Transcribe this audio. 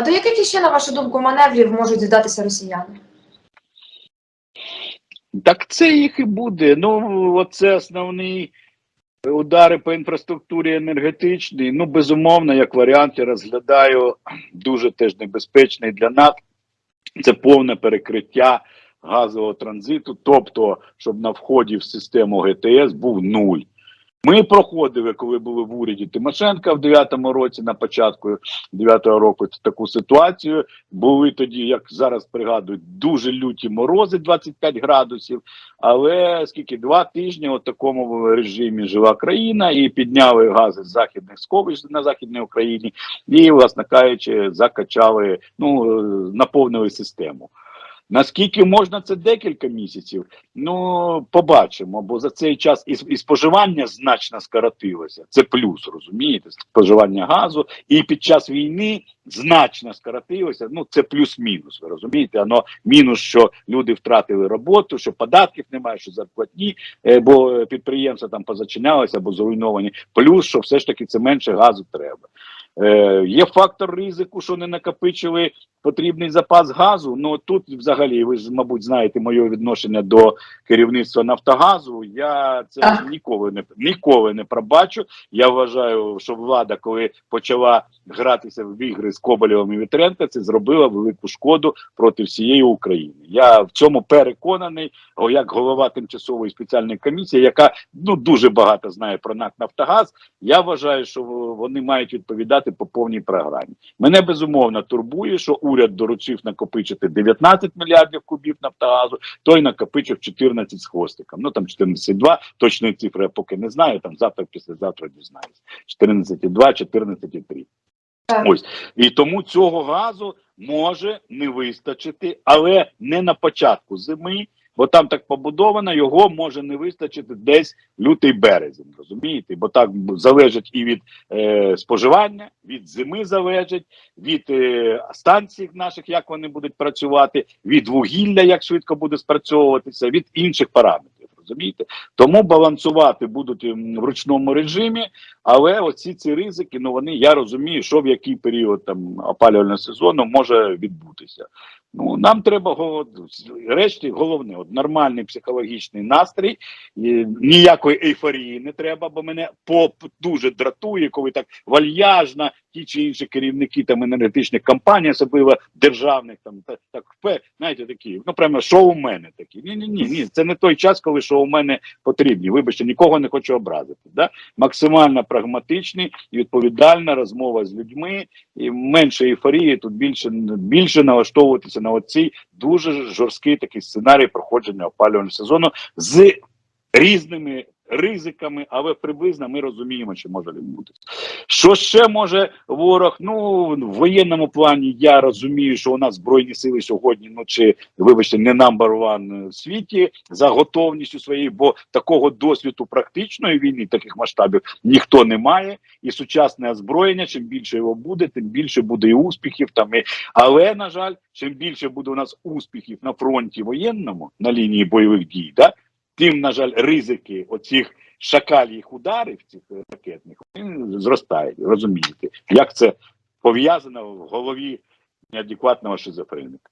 А до яких ще, на вашу думку, маневрів можуть здатися росіяни? Так це їх і буде. Ну, оце основні удари по інфраструктурі енергетичній. Ну, безумовно, як варіант, я розглядаю дуже теж небезпечний для нас. Це повне перекриття газового транзиту, тобто, щоб на вході в систему ГТС був нуль. Ми проходили, коли були в уряді Тимошенка в 9-му році, на початку 9-го року таку ситуацію. Були тоді, як зараз пригадують, дуже люті морози 25 градусів. Але скільки два тижні у такому режимі жила країна, і підняли гази з західних сховищ на західній Україні, і, власне кажучи, закачали, ну е, наповнили систему. Наскільки можна це декілька місяців? Ну побачимо, бо за цей час і, і споживання значно скоротилося. Це плюс, розумієте? Споживання газу, і під час війни значно скоротилося. Ну це плюс-мінус. Ви розумієте? Ано мінус, що люди втратили роботу, що податків немає, що зарплатні, е, бо підприємства там позачинялися або зруйновані. Плюс, що все ж таки це менше газу треба. Е, є фактор ризику, що не накопичили потрібний запас газу. Ну тут взагалі ви ж, мабуть, знаєте моє відношення до керівництва Нафтогазу. Я це ніколи не ніколи не пробачу. Я вважаю, що влада, коли почала гратися в ігри з Коболєвим і Вітренко, це зробила велику шкоду проти всієї України. Я в цьому переконаний, як голова тимчасової спеціальної комісії, яка ну дуже багато знає про НАК Нафтогаз. Я вважаю, що вони мають відповідати по повній програмі. Мене безумовно турбує, що уряд доручив накопичити 19 мільярдів кубів Нафтогазу, той накопичив 14 з хвостиком. Ну там 14,2, точної цифри я поки не знаю. Там завтра, післязавтра дізнаюсь. 14,2, 14,3. Так. Ось і тому цього газу може не вистачити, але не на початку зими, бо там так побудовано, його може не вистачити десь лютий березень. Розумієте? Бо так залежить і від е, споживання, від зими залежить, від е, станцій наших, як вони будуть працювати, від вугілля, як швидко буде спрацьовуватися, від інших параметрів. Розумієте, тому балансувати будуть в ручному режимі, але оці ці ризики, ну вони я розумію, що в який період там опалювального сезону може відбутися. Ну нам треба решті, головне, от нормальний психологічний настрій, і ніякої ейфорії не треба, бо мене поп дуже дратує, коли так вальяжно ті чи інші керівники там енергетичних компаній, особливо державних, там так, так знаєте, такі, ну прямо шоумени такі. Ні, ні, ні, ні, це не той час, коли шоумени потрібні. Вибачте, нікого не хочу образити. Да? Максимально прагматичний і відповідальна розмова з людьми, і менше ейфорії, тут більше більше налаштовуватися на оцій дуже жорсткий такий сценарій проходження опалювального сезону з різними ризиками, але приблизно ми розуміємо, що може відбутися. Що ще може ворог? Ну в воєнному плані я розумію, що у нас збройні сили сьогодні, ну чи вибачте, не number one в світі за готовністю своєї, бо такого досвіду практичної війни, таких масштабів ніхто не має. І сучасне озброєння, чим більше його буде, тим більше буде і успіхів. Там і але на жаль, чим більше буде у нас успіхів на фронті воєнному на лінії бойових дій, да тим, на жаль, ризики оцих шакаліх ударів, цих ракетних, вони зростають. Розумієте, як це пов'язано в голові неадекватного шизофреника.